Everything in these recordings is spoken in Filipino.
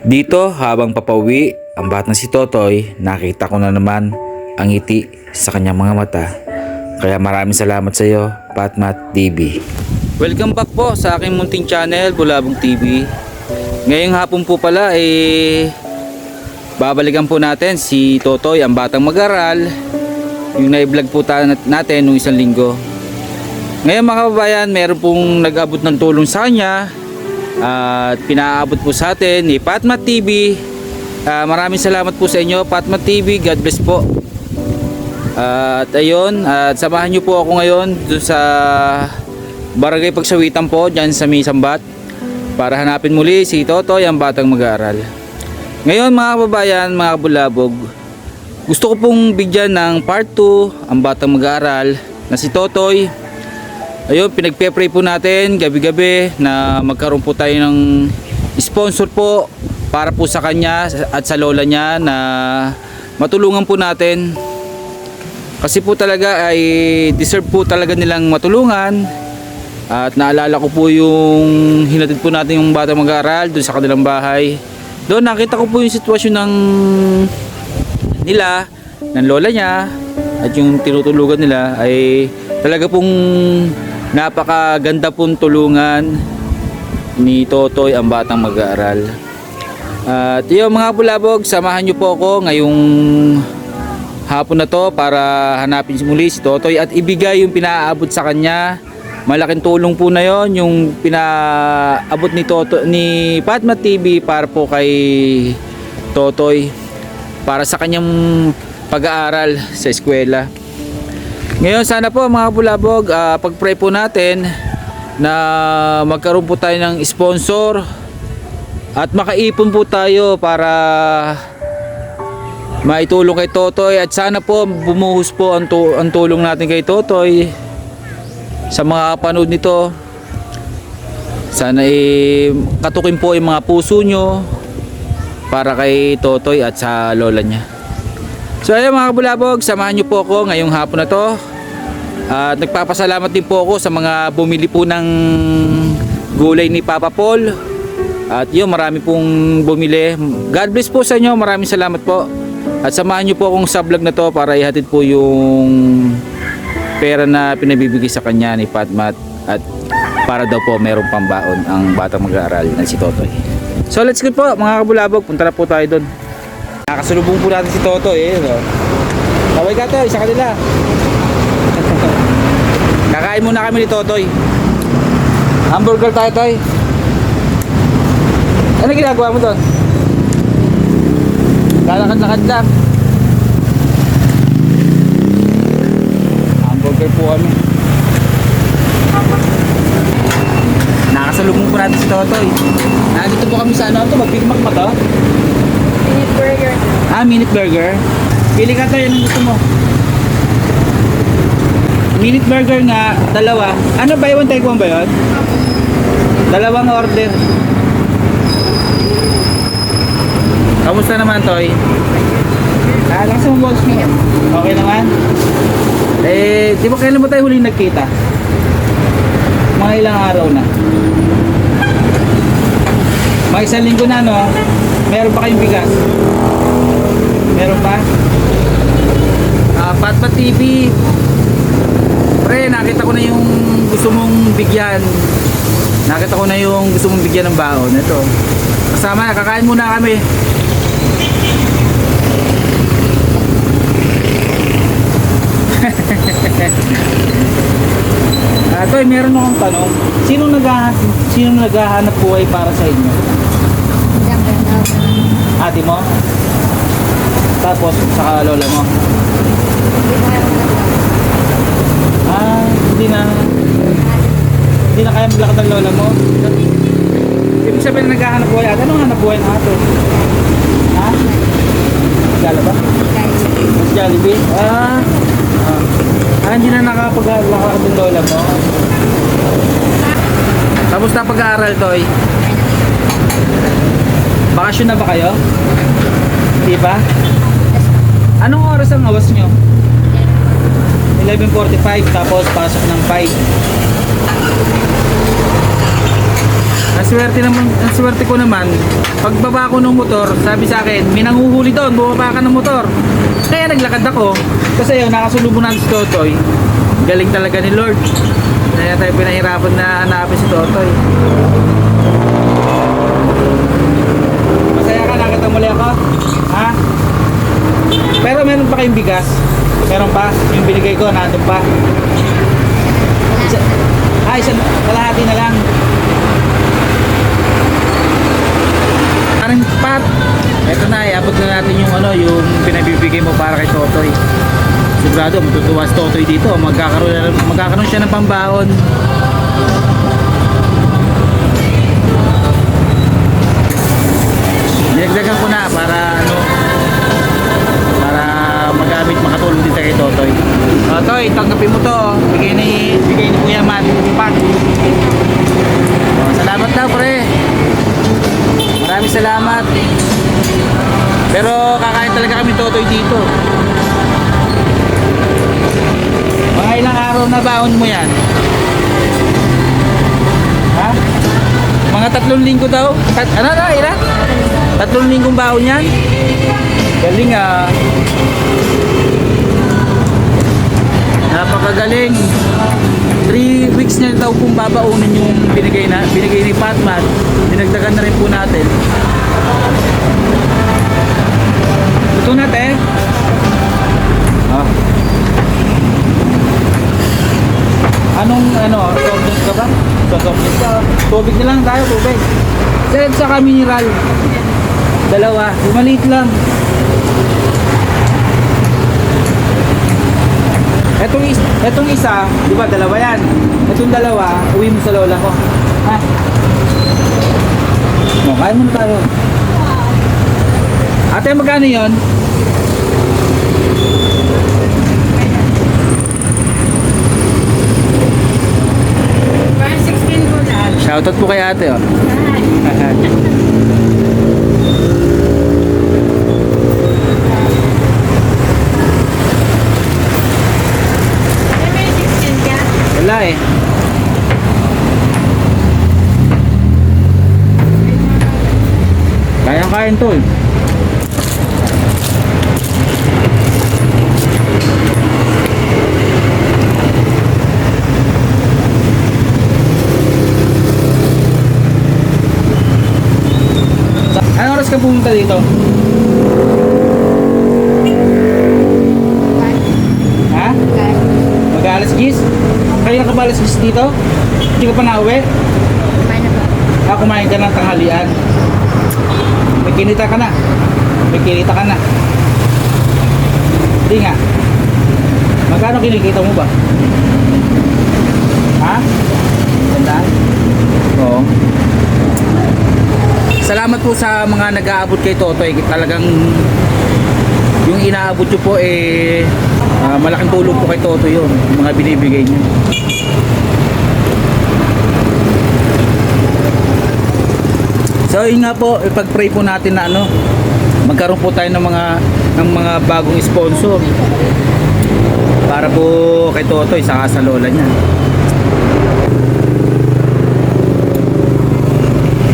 Dito habang papauwi ang batang si Totoy, nakita ko na naman ang ngiti sa kanyang mga mata. Kaya maraming salamat sa iyo, Patmat TV. Welcome back po sa aking munting channel, Bulabong TV. Ngayong hapon po pala eh babalikan po natin si Totoy, ang batang mag-aral. Yung na-vlog po natin nung isang linggo. Ngayon mga kababayan, meron pong nag-abot ng tulong sa kanya at pinaabot po sa atin ni Patmat TV. Ah, maraming salamat po sa inyo Patmat TV. God bless po. at ayun, at samahan niyo po ako ngayon sa Barangay Pagsawitan po dyan sa May Sambat para hanapin muli si Totoy ang batang mag-aaral. Ngayon mga kababayan, mga kabulabog, gusto ko pong bigyan ng part 2 ang batang mag-aaral na si Totoy Ayun, pinagpe-pray po natin gabi-gabi na magkaroon po tayo ng sponsor po para po sa kanya at sa lola niya na matulungan po natin. Kasi po talaga ay deserve po talaga nilang matulungan. At naalala ko po yung hinatid po natin yung bata mag-aaral doon sa kanilang bahay. Doon nakita ko po yung sitwasyon ng nila, ng lola niya at yung tinutulugan nila ay talaga pong napakaganda pong tulungan ni Totoy ang batang mag-aaral. At yun mga bulabog, samahan nyo po ako ngayong hapon na to para hanapin muli si Totoy at ibigay yung pinaabot sa kanya. Malaking tulong po na yon yung pinaabot ni Toto ni Patma TV para po kay Totoy para sa kanyang pag-aaral sa eskwela. Ngayon sana po mga bulabog, ah, pag-pray po natin na magkaroon po tayo ng sponsor at makaipon po tayo para maitulong kay Totoy at sana po bumuhos po ang, tu- ang tulong natin kay Totoy sa mga panood nito. Sana eh, katukin po yung mga puso nyo para kay Totoy at sa lola niya. So ayun mga kabulabog, samahan nyo po ako ngayong hapon na to. At nagpapasalamat din po ako sa mga bumili po ng gulay ni Papa Paul. At yun, marami pong bumili. God bless po sa inyo, maraming salamat po. At samahan nyo po akong sa vlog na to para ihatid po yung pera na pinabibigay sa kanya ni Patmat. At para daw po merong pambaon ang batang mag-aaral na si Totoy. So let's go po mga kabulabog, punta na po tayo doon. Nakasalubong po natin si Toto eh. No? Kaway ka to, isa kanila. Kakain muna kami ni Totoy. Hamburger tayo, Toy. Ano ginagawa mo doon? Lalakad-lakad lang. Hamburger po kami. Nakasalubong po natin si Totoy. Nandito po kami sa ano to, mag-Big Mac ba to? Minute burger. Ah, minute burger. Pili ka tayo, anong gusto mo? Minute burger nga, dalawa. Ano ba yun? Take one ba yun? Dalawang order. Kamusta naman, Toy? Ah, lakas mo boss mo. Okay naman? Eh, di ba kailan mo tayo huling nagkita? Mga ilang araw na. Mga isang linggo na, no? Meron pa kayong bigas? Meron pa? Ah, Patpat TV. Pre, nakita ko na yung gusto mong bigyan. Nakita ko na yung gusto mong bigyan ng baon. Ito. Kasama na, kakain muna kami. Ah, Toy, meron akong tanong. Sino naghahanap, sino naghahanap buhay para sa inyo? Ate mo? Tapos, saka lola mo? Ah, hindi na. Hindi na kaya maglakad ng lola mo? Ibig sabihin na naghahanap buhay ate. Anong hanap buhay ng ate? Ha? Gala ba? Mas Jollibee? Ah. ah. Ah, hindi na nakapaglakad ng lola mo? Tapos na pag-aaral, Toy? Bakasyon na ba kayo? Di ba? Anong oras ang awas nyo? 11.45 tapos pasok ng 5. Nasa swerte naman, ang swerte ko naman, pagbaba ko ng motor, sabi sa akin, may nanguhuli doon, bumaba ka ng motor. Kaya naglakad ako. Kasi yun, nakasulubong natin si Totoy. Galing talaga ni Lord. Kaya tayo pinahirapan na hanapin si Totoy. Masaya ka, nakita muli ako? Ha? Pero meron pa kayong bigas? Meron pa? Yung binigay ko, nandun pa? Isa, ah, isa, kalahati na lang. Parang pat. Ito na, iabot na natin yung ano, yung pinabibigay mo para kay Totoy. Sigurado, matutuwa si Totoy dito. Magkakaroon, magkakaroon siya ng pambaon. Din sa kay Totoy. Totoy, tanggapin mo to. oh. Bigay ni, bigay ni Kuya Matt. Pat. Oh, salamat daw, pre. Maraming salamat. Pero kakain talaga kami Totoy dito. Mga ilang araw na baon mo yan? Ha? Mga tatlong linggo daw? Tat ano na, ilan? Tatlong linggong baon yan? Galing ah. Napakagaling. 3 weeks na daw kung babaunin yung binigay na binigay ni Patman. Dinagdagan na rin po natin. Ito natin. Ah. Anong ano, soft ka ba? So, soft drinks ka. Tubig na lang tayo, tubig. Sir, saka mineral. Dalawa. Yung maliit lang. Etong, is, etong isa, di ba dalawa yan? Etong dalawa, uwi mo sa lola ko. Ha? O, kain muna tayo. Ate, magkano yon? Parang 16 po lahat. Shoutout po kay ate, oh. Ano ba yung 16 ka? Wala eh. Kayang-kain to eh. Sa- Anong oras ka pumunta dito? Ha? Mag-alas 10? Kayo na ka ba alas 10 dito? Hindi ka pa nauwi? Kumain na ba? Ah, kumain ka ng tanghalian. Kinita ka na. May kinita ka na. Hindi nga. Magkano kinikita mo ba? Ha? Ganda? Oo. Salamat po sa mga nag-aabot kay Totoy. Talagang yung inaabot nyo po eh ah, malaking tulong po kay Totoy yun. Yung mga binibigay nyo. So yun nga po, ipag-pray po natin na ano, magkaroon po tayo ng mga ng mga bagong sponsor para po kay Totoy saka sa lola niya.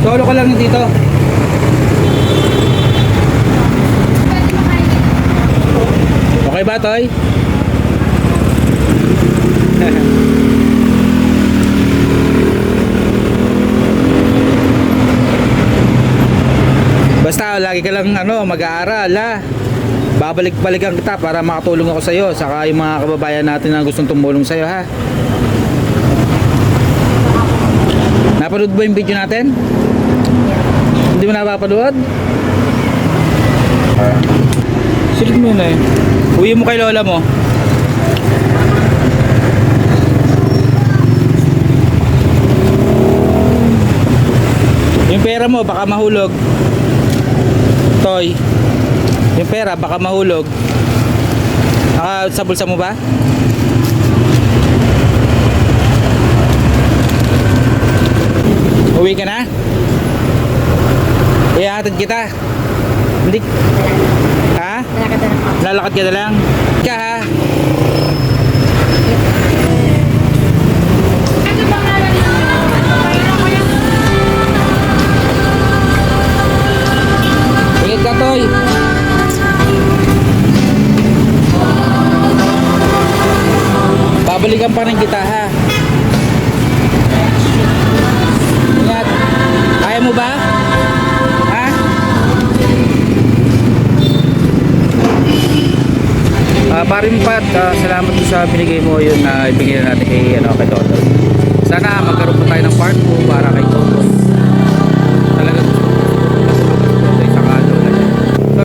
Solo ka lang dito. Okay ba, Toy? lagi ka lang ano, mag-aaral ha. Babalik-balikan kita para makatulong ako sa iyo saka yung mga kababayan natin na gustong tumulong sa iyo ha. Napanood ba yung video natin? Hindi mo napapanood? Sulit mo na eh. Uwi mo kay lola mo. Yung pera mo baka mahulog. Toy. Yung pera baka mahulog. Naka sa bulsa mo ba? Uwi ka na? Ihatid kita. Hindi. Ha? Malakad na ako. Lalakad ka na lang. Ka ha? Parin Pat, uh, salamat po sa binigay mo yun na ibigay na natin kay, ano, kay Toto. Sana magkaroon po tayo ng part 2 para kay Toto.